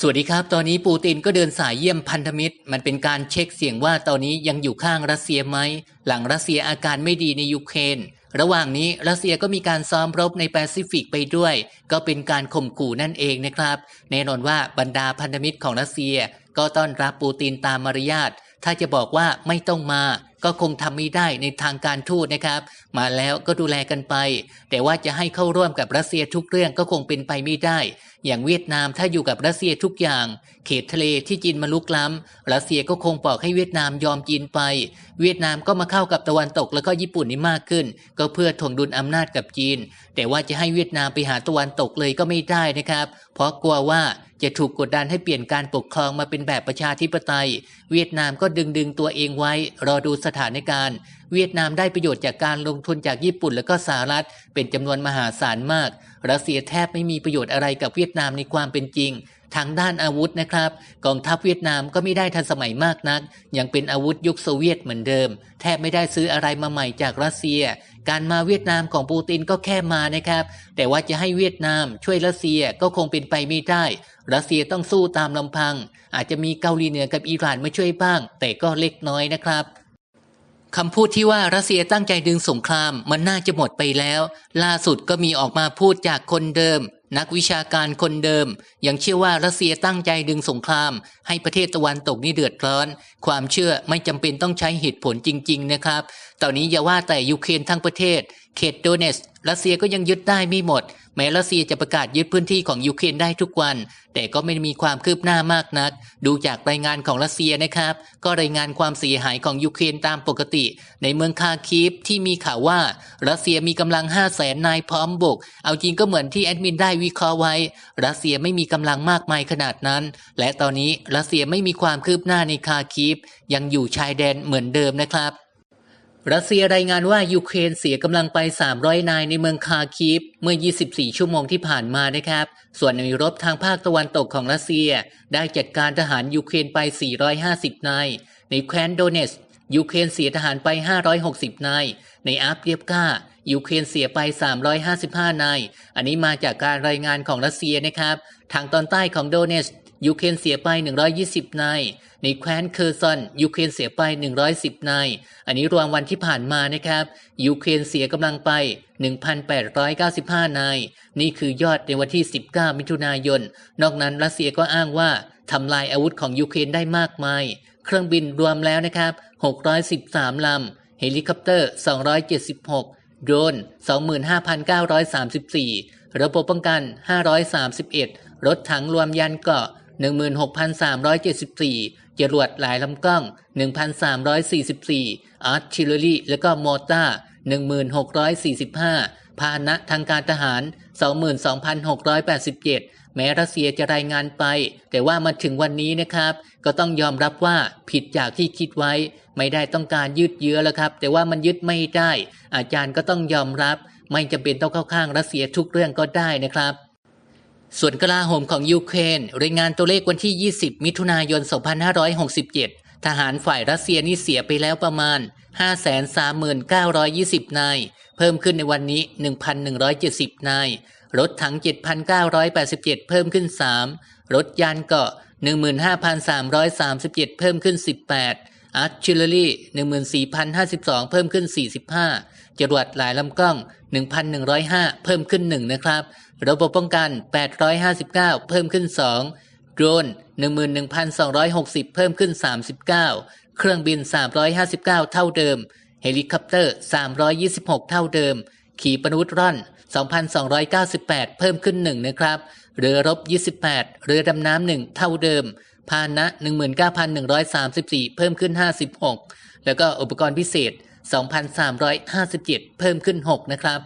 สวัสดีครับ ตอนนี้ปูตินก็เดินสายเยี่ยมพันธมิตร มันเป็นการเช็คเสียงว่าตอนนี้ยังอยู่ข้างรัสเซียไหม หลังรัสเซียอาการไม่ดีในยูเครน ระหว่างนี้รัสเซียก็มีการซ้อมรบในแปซิฟิกไปด้วย ก็เป็นการข่มขู่นั่นเองนะครับ แน่นอนว่าบรรดาพันธมิตรของรัสเซีย ก็ต้อนรับปูตินตามมารยาท ถ้าจะบอกว่าไม่ต้องมา ก็คงทำไม่ได้ในทางการทูตนะครับ มาแล้วก็ดูแลกันไป แต่ว่าจะให้เข้าร่วมกับรัสเซียทุกเรื่องก็คงเป็นไปไม่ได้ อย่างเวียดนามถ้าอยู่กับรัสเซียทุกอย่าง เขตทะเลที่จีนมาลุกล้ำรัสเซียก็คงบอกให้เวียดนามยอมจีนไป เวียดนามก็มาเข้ากับตะวันตกแล้วก็ญี่ปุ่นนี่มากขึ้น ก็เพื่อถ่วงดุลอำนาจกับจีน แต่ว่าจะให้เวียดนามไปหาตะวันตกเลยก็ไม่ได้นะครับ เพราะกลัวว่า จะถูกกดดันให้เปลี่ยนการปกครองมาเป็นแบบประชาธิปไตย เวียดนามก็ดึงดึงตัวเองไว้ รอดูสถานการณ์ เวียดนามได้ประโยชน์จากการลงทุนจากญี่ปุ่นและก็สหรัฐ เป็นจำนวนมหาศาลมาก รัสเซียแทบไม่มีประโยชน์อะไรกับเวียดนามในความเป็นจริง ทางด้านอาวุธนะครับ กองทัพเวียดนามก็ไม่ได้ทันสมัยมากนัก ยังเป็นอาวุธยุคโซเวียตเหมือนเดิม แทบไม่ได้ซื้ออะไรมาใหม่จากรัสเซีย การมาเวียดนามของปูตินก็แค่มานะครับ แต่ว่าจะให้เวียดนามช่วยรัสเซียก็คงเป็นไปไม่ได้ รัสเซียต้องสู้ตามลำพัง อาจจะมีเกาหลีเหนือกับอิหร่านมาช่วยบ้าง แต่ก็เล็กน้อยนะครับคำพูดที่ว่ารัสเซียตั้งใจดึงสงครามมันน่าจะหมดไปแล้ว ล่าสุดก็มีออกมาพูดจากคนเดิม นักวิชาการคนเดิม ยังเชื่อว่ารัสเซียตั้งใจดึงสงคราม ให้ประเทศตะวันตกนี่เดือดร้อน ความเชื่อไม่จำเป็นต้องใช้เหตุผลจริง ๆ นะครับ ตอนนี้อย่าว่าแต่ยูเครนทั้งประเทศ เขตโดเนสรัสเซียก็ยังยึดได้ไม่หมด แม้รัสเซียจะประกาศยึดพื้นที่ของยูเครนได้ทุกวัน แต่ก็ไม่มีความคืบหน้ามากนัก ดูจากรายงานของรัสเซียนะครับ ก็รายงานความเสียหายของยูเครนตามปกติ ในเมืองคาคีฟที่มีข่าวว่ารัสเซียมีกำลัง5 0 0แสนนายพร้อมบุก เอาจริงก็เหมือนที่แอดมินได้วิเคราะห์ไว้ รัสเซียไม่มีกำลังมากมายขนาดนั้น และตอนนี้รัสเซียไม่มีความคืบหน้าในคาคีฟยังอยู่ชายแดนเหมือนเดิมนะครับ รัสเซียรายงานว่ายูเครนเสียกำลังไป 300 นายในเมืองคาคีฟเมื่อ 24 ชั่วโมงที่ผ่านมานะครับ ส่วนในรบทางภาคตะวันตกของรัสเซีย ได้จัดการทหารยูเครนไป 450 นาย ในแคว้นโดเนสยูเครนเสียทหารไป 560 นาย ในอาฟเดียบกายูเครนเสียไป 355 นาย อันนี้มาจากการรายงานของรัสเซียนะครับ ทางตอนใต้ของโดเนส ยูเครนเสียไป 120 นาย ในแคว้นเคอร์ซอนยูเครนเสียไป 110 นาย อันนี้รวมวันที่ผ่านมานะครับยูเครนเสียกำลังไป 1,895 นาย นี่คือยอดในวันที่ 19 มิถุนายน นอกนั้นรัสเซียก็อ้างว่าทำลายอาวุธของยูเครนได้มากมาย เครื่องบินรวมแล้วนะครับ 613 ลำ เฮลิคอปเตอร์ 276 โดรน 25,934 ระบบป้องกัน 531 รถถังรวมยันเกาะ 16,374 จรวดหลายลำกล้อง 1,344 อาร์ติลเลอรี่และก็มอร์ตาร์1,645 พาหนะทางการทหาร 22,687 แม้รัสเซียจะรายงานไป แต่ว่ามาถึงวันนี้นะครับ ก็ต้องยอมรับว่าผิดจากที่คิดไว้ ไม่ได้ต้องการยืดเยื้อแล้วครับ แต่ว่ามันยึดไม่ได้ อาจารย์ก็ต้องยอมรับ ไม่จำเป็นต้องเข้าข้างรัสเซียทุกเรื่องก็ได้นะครับ ส่วนกลาโหมของยูเครนรายงานตัวเลขวันที่ 20 มิถุนายน 2567 ทหารฝ่ายรัสเซียนี่เสียไปแล้วประมาณ 539,920 นาย เพิ่มขึ้นในวันนี้ 1,170 นาย รถถัง 7,987 เพิ่มขึ้น 3 รถยานเกาะ 15,337 เพิ่มขึ้น 18 อาร์ติลเลอรี่ 14,052 เพิ่มขึ้น 45 จรวดหลายลำกล้อง 1,105 เพิ่มขึ้น 1 นะครับ ระบบป้องกัน 859 เพิ่มขึ้น 2 โดรน 11,260 เพิ่มขึ้น 39 เครื่องบิน 359 เท่าเดิม เฮลิคอปเตอร์ 326 เท่าเดิม ขีปนาวุธร่อน 2,298 เพิ่มขึ้น 1 นะครับ เรือรบ 28 เรือดำน้ำ 1 เท่าเดิม พาหนะ 19,134 เพิ่มขึ้น 56 แล้วก็อุปกรณ์พิเศษ 2,357 เพิ่มขึ้น 6 นะครับ